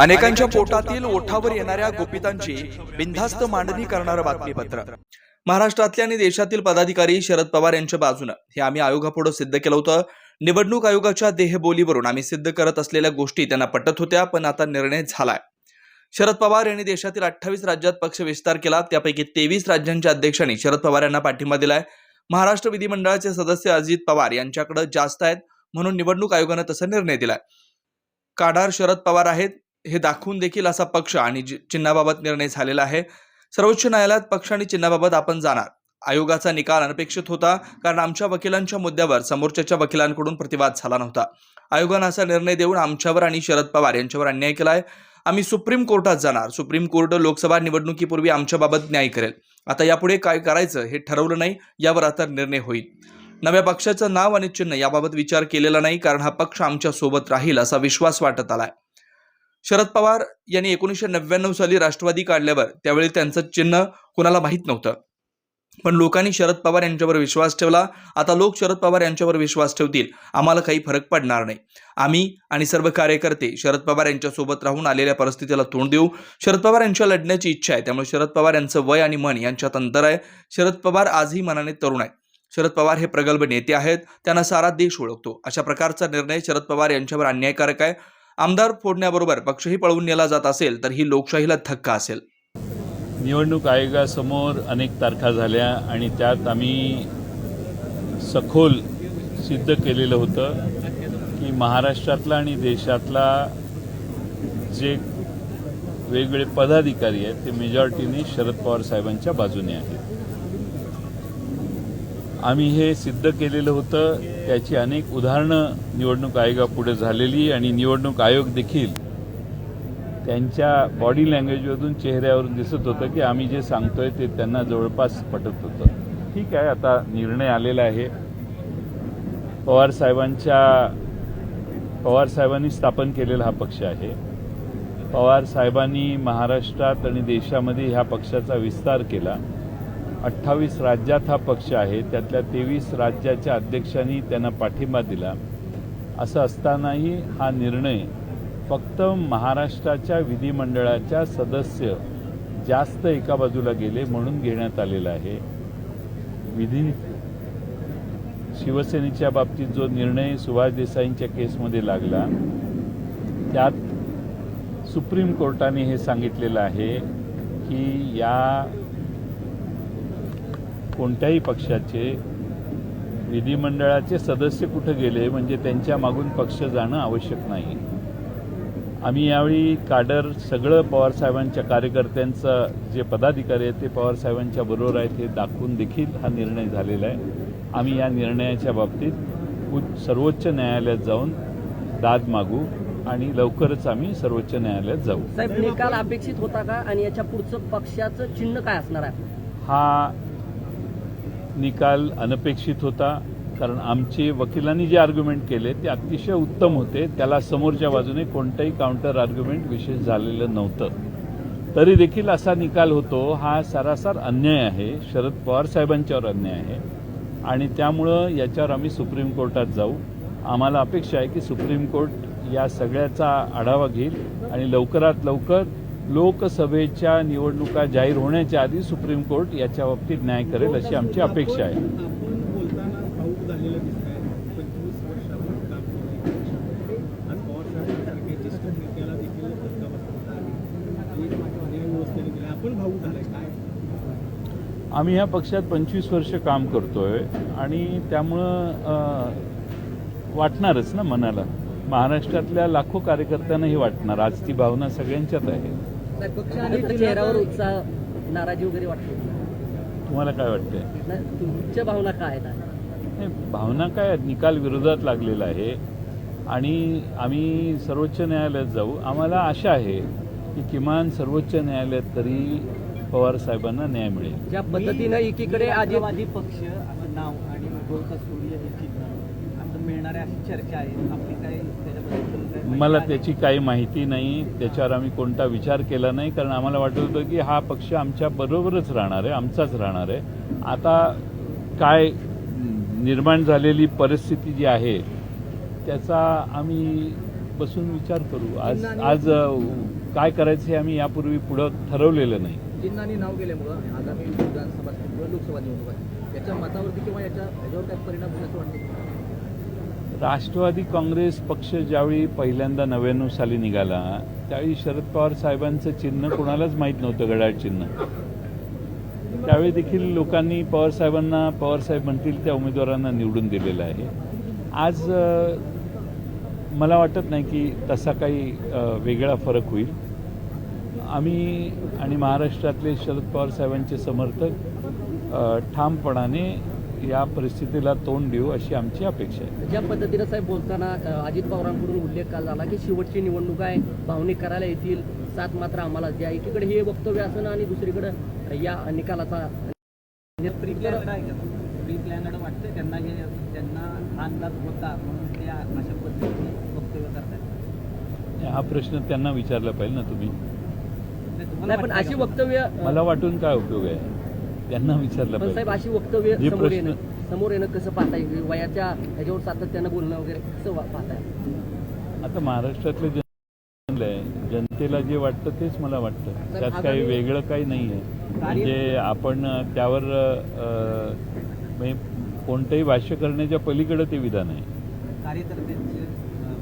अनेकांच्या पोटातील ओठावर येणाऱ्या गोपितांची बिनधास्त मांडणी करणारं बातमीपत्र. महाराष्ट्रातले आणि देशातील पदाधिकारी शरद पवार यांच्या बाजूनं हे आम्ही आयोगापुढे सिद्ध केलं होतं. निवडणूक आयोगाच्या देहबोलीवरून आम्ही सिद्ध करत असलेल्या गोष्टी त्यांना पटत होत्या पण आता निर्णय झालाय. शरद पवार यांनी देशातील अठ्ठावीस राज्यात पक्ष विस्तार केला. त्यापैकी तेवीस राज्यांच्या अध्यक्षांनी शरद पवार यांना पाठिंबा दिलाय. महाराष्ट्र विधिमंडळाचे सदस्य अजित पवार यांच्याकडे जास्त आहेत म्हणून निवडणूक आयोगानं तसा निर्णय दिलाय. काढार शरद पवार आहेत. हे दाखवून देखील असा पक्ष आणि चिन्हाबाबत निर्णय झालेला आहे. सर्वोच्च न्यायालयात पक्ष आणि चिन्हाबाबत आपण जाणार. आयोगाचा निकाल अनपेक्षित होता कारण आमच्या वकिलांच्या मुद्द्यावर समोरच्याच्या वकिलांकडून प्रतिवाद झाला नव्हता. आयोगानं असा निर्णय देऊन आमच्यावर आणि शरद पवार यांच्यावर अन्याय केला आहे आम्ही सुप्रीम कोर्टात जाणार. सुप्रीम कोर्ट लोकसभा निवडणुकीपूर्वी आमच्याबाबत न्याय करेल. आता यापुढे काय करायचं हे ठरवलं नाही यावर आता निर्णय होईल. नव्या पक्षाचं नाव आणि चिन्ह याबाबत विचार केलेला नाही कारण हा पक्ष आमच्यासोबत राहील असा विश्वास वाटत आलाय. शरद पवार यांनी एकोणीसशे नव्याण्णव साली राष्ट्रवादी काढल्यावर त्यावेळी त्यांचं चिन्ह कुणाला माहीत नव्हतं. पण लोकांनी शरद पवार यांच्यावर विश्वास ठेवला. आता लोक शरद पवार यांच्यावर विश्वास ठेवतील. आम्हाला काही फरक पडणार नाही. आम्ही आणि सर्व कार्यकर्ते शरद पवार यांच्यासोबत राहून आलेल्या परिस्थितीला तोंड देऊ. शरद पवार यांच्या लढण्याची इच्छा आहे. त्यामुळे शरद पवार यांचं वय आणि मन यांच्यात अंतर आहे. शरद पवार आजही मनाने तरुण आहे शरद पवार हे प्रगल्भ नेते आहेत. त्यांना सारा देश ओळखतो. अशा प्रकारचा निर्णय शरद पवार यांच्यावर अन्यायकारक आहे. आमदार फोडण्याबरोबर पक्षही पळवून नेला जात असेल तर ही लोकशाहीला धक्का असेल. निवडणूक आयोगासमोर अनेक तारखा झाल्या आणि त्यात आम्ही सखोल सिद्ध केलेलं होतं की महाराष्ट्रातला आणि देशातला जे वेगवेगळे पदाधिकारी आहेत ते मेजॉरिटीने शरद पवार साहेबांच्या बाजूने आहेत. आम्ही हे सिद्ध केलेलं होतं. त्याची अनेक उदाहरणं निवडणूक आयोगापुढे झालेली आणि निवडणूक आयोग देखील त्यांच्या बॉडी लँग्वेजमधून चेहऱ्यावरून दिसत होतं की आम्ही जे सांगतोय ते त्यांना जवळपास पटत होतं. ठीक आहे आता निर्णय आलेला आहे. पवार साहेबांच्या पवार साहेबांनी स्थापन केलेला हा पक्ष आहे. पवार साहेबांनी महाराष्ट्रात आणि देशामध्ये ह्या पक्षाचा विस्तार केला. अठ्ठावीस राज्यात हा पक्ष आहे. त्यातल्या तेवीस राज्याच्या अध्यक्षांनी त्यांना पाठिंबा दिला. असं असतानाही हा निर्णय फक्त महाराष्ट्राच्या विधिमंडळाच्या सदस्य जास्त एका बाजूला गेले म्हणून घेण्यात आलेला आहे. विधी शिवसेनेच्या बाबतीत जो निर्णय सुभाष देसाईंच्या केसमध्ये लागला त्यात सुप्रीम कोर्टाने हे सांगितलेलं आहे की या कोणत्याही पक्षाचे विधिमंडळाचे सदस्य कुठं गेले म्हणजे त्यांच्या मागून पक्ष जाणं आवश्यक नाही. आम्ही यावेळी काडर सगळं पवारसाहेबांच्या कार्यकर्त्यांचं जे पदाधिकारी आहेत ते पवारसाहेबांच्या बरोबर आहेत हे दाखवून देखील हा निर्णय झालेला आहे. आम्ही या निर्णयाच्या बाबतीत उच्च सर्वोच्च न्यायालयात जाऊन दाद मागू आणि लवकरच आम्ही सर्वोच्च न्यायालयात जाऊ. साहेब निकाल अपेक्षित होता का? आणि याच्या पुढचं पक्षाचं चिन्ह काय असणार आहे? हा निकाल अनपेक्षित होता कारण आमचे वकिलांनी जे आर्ग्युमेंट केले ते अतिशय उत्तम होते. त्याला समोरच्या बाजूने कोणतंही काउंटर आर्ग्युमेंट विशेष झालेलं नव्हतं. तरी देखील असा निकाल होतो. हा सरासर अन्याय आहे. शरद पवार साहेबांच्यावर अन्याय आहे. आणि त्यामुळं याच्यावर आम्ही सुप्रीम कोर्टात जाऊ. आम्हाला अपेक्षा आहे की सुप्रीम कोर्ट या सगळ्याचा आढावा घेईल आणि लवकरात लवकर लोकसभेच्या निवडणुका जाहीर होण्याच्या आधी सुप्रीम कोर्ट याच्या बाबतीत न्याय करेल अशी आमची अपेक्षा आहे. आम्ही ह्या पक्षात पंचवीस वर्ष काम करतोय आणि त्यामुळं वाटणारच ना मनाला. महाराष्ट्रातल्या लाखो कार्यकर्त्यांना हे वाटणार. आज ती भावना सगळ्यांच्यात आहे. चेहऱ्यावर उत्साह नाराजी वगैरे वाटते. तुम्हाला काय वाटतंय? नाही, तुमच्या भावना काय आहेत? नाही, भावना काय? निकाल विरोधात लागलेला आहे. आणि आम्ही सर्वोच्च न्यायालयात जाऊ. आम्हाला आशा आहे की किमान सर्वोच्च न्यायालयात तरी पवार साहेबांना न्याय मिळेल. ज्या पद्धतीनं एकीकडे राष्ट्रवादी पक्ष नाव आणि हे चिन्ह मिळणार आहे अशी चर्चा आहे आपली काय त्याच्याबद्दल काय माहिती मला? त्याची काही माहिती नाही. त्याच्यावर आम्ही कोणता विचार केला नाही. कारण आम्हाला वाटत होतं की हा पक्ष आमच्या बरोबरच राहणार आहे आमचाच राहणार आहे. आता काय निर्माण झालेली परिस्थिती जी आहे त्याचा आम्ही बसून विचार करू. आज आज काय करायचं हे आम्ही यापूर्वी पुढं ठरवलेलं नाही. चिन्हाने नाव गेल्यामुळं आगामी विधानसभा लोकसभा निवडणूक याच्या मतावरती किंवा याच्या याच्यावर काय परिणाम होण्याचं वाटतं? राष्ट्रवादी काँग्रेस पक्ष ज्यावेळी पहिल्यांदा नव्याण्णव साली निघाला त्यावेळी शरद पवार साहेबांचं चिन्ह कोणालाच माहीत नव्हतं घड्याळ चिन्ह. त्यावेळी देखील लोकांनी पवार साहेबांना पवार साहेब म्हणतील त्या उमेदवारांना निवडून दिलेलं आहे. आज मला वाटत नाही की तसा काही वेगळा फरक होईल. आम्ही आणि महाराष्ट्रातले शरद पवार साहेबांचे समर्थक ठामपणाने या परिस्थितीला तोंड देऊ अशी आमची अपेक्षा आहे. ज्या पद्धतीनं साहेब बोलताना अजित पवारांकडून उल्लेख काल झाला की शेवटची निवडणूक आहे भावनिक करायला येतील सात मात्र आम्हाला द्या. एकीकडे हे वक्तव्य असणं आणि दुसरीकडे या निकालाचा प्लॅनड वाटतं त्यांना हे त्यांना अंदाज होता म्हणून ते अशा पद्धतीने वक्तव्य करतात प्रश्न त्यांना विचारला पाहिजे ना तुम्ही. पण अशी का? वक्तव्य मला वाटून काय उपयोग आहे? त्यांना विचारलं पण साहेब अशी वक्तव्य समोर येणं समोर येणं कसं पाहताय? वयाच्या ह्याच्यावर सातत्यानं बोलणं वगैरे कसं पाहताय? आता महाराष्ट्रातले आहे जनतेला जे वाटतं तेच मला वाटतं. त्यात काही वेगळं काही नाही आहे. म्हणजे आपण त्यावर अ, म्हणजे कोणतंही भाष्य करण्याच्या पलीकडे ते विधान आहे. कार्यकर्त्यांची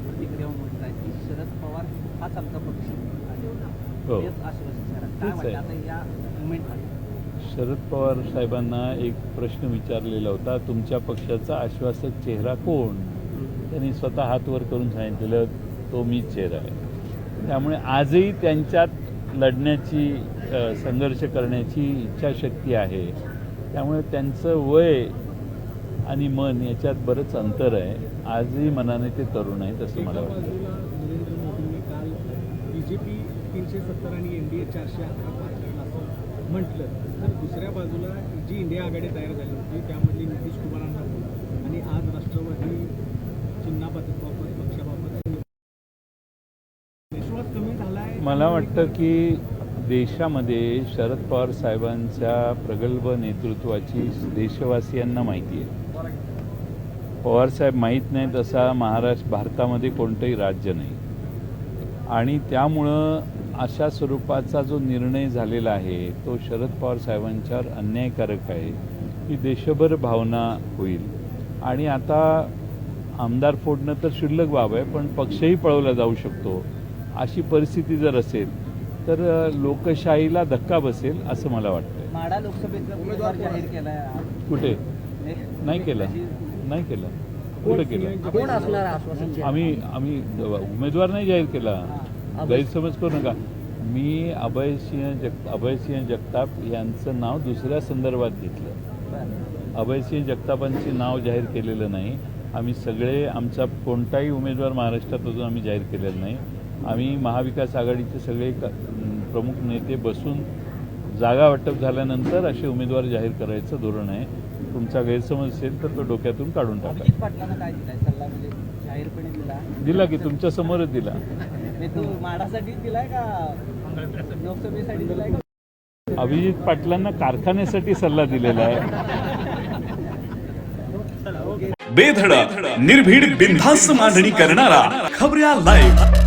प्रतिक्रिया म्हणत आहेत की शरद पवार हाच आमचा पक्ष आहे. शरद पवार साहेबांना एक प्रश्न विचारलेला होता तुमच्या पक्षाचा आश्वासक चेहरा कोण? त्यांनी स्वतः हात वर करून सांगितलेलं तो मी चेहरा आहे. त्यामुळे आजही त्यांच्यात लढण्याची संघर्ष करण्याची इच्छाशक्ती आहे. त्यामुळे त्यांचं वय आणि मन याच्यात बरंच अंतर आहे. आजही मनाने ते तरुण आहेत असं मला वाटतं. बीजेपी तीनशे सत्तर आणि चारशे अकरा म्हटलं. तर दुसऱ्या बाजूला जी इंडिया आघाडी तयार झाली होती त्यामध्ये नितीश कुमारांना आणि आज राष्ट्रवादी चिन्हाबाबत पक्षाबाबत विश्वास कमी झालाय. मला वाटतं की देशामध्ये शरद पवार साहेबांच्या प्रगल्भ नेतृत्वाची देशवासियांना माहिती आहे. पवारसाहेब माहीत नाहीत असा महाराष्ट्र भारतामध्ये कोणतंही राज्य नाही. आणि त्यामुळं अशा स्वरूपाचा जो निर्णय झालेला आहे तो शरद पवार साहेबांच्यावर अन्यायकारक आहे ही देशभर भावना होईल. आणि आता आमदार फोडणं तर क्षुल्लक बाब आहे पण पक्षही पळवला जाऊ शकतो. अशी परिस्थिती जर असेल तर लोकशाहीला धक्का बसेल असं मला वाटतं माडा लोकसभेचा उमेदवार जाहीर केलाय आज. कुठे? नाही केलं. त्याची- नाही केलं. कुठं केलं? कोण असणार आहे आश्वासन चेहरा? आम्ही आम्ही उमेदवार नाही जाहीर केला. गैरसमज करू नका. मी अभयसिंह जग अभयसिंह जगताप यांचं नाव दुसऱ्या संदर्भात घेतलं. अभयसिंह जगतापांचे नाव जाहीर केलेलं नाही. आम्ही सगळे आमचा कोणताही उमेदवार महाराष्ट्रात अजून आम्ही जाहीर केलेला नाही. आम्ही महाविकास आघाडीचे सगळे प्रमुख नेते बसून जागा वाटप झाल्यानंतर असे उमेदवार जाहीर करायचं धोरण आहे. तुमचा गैरसमज असेल तर तो डोक्यातून काढून टाका. म्हणजे दिला की तुमच्या समोरच दिला. तो माडासाठी दिलाय का? लोकसभेसाठी दिलाय का? अभिजित पाटलांना कारखान्यासाठी सल्ला दिलेला आहे. बेधडक निर्भीड बिनधास्त मांडणी करणारा खबऱ्या लाईव्ह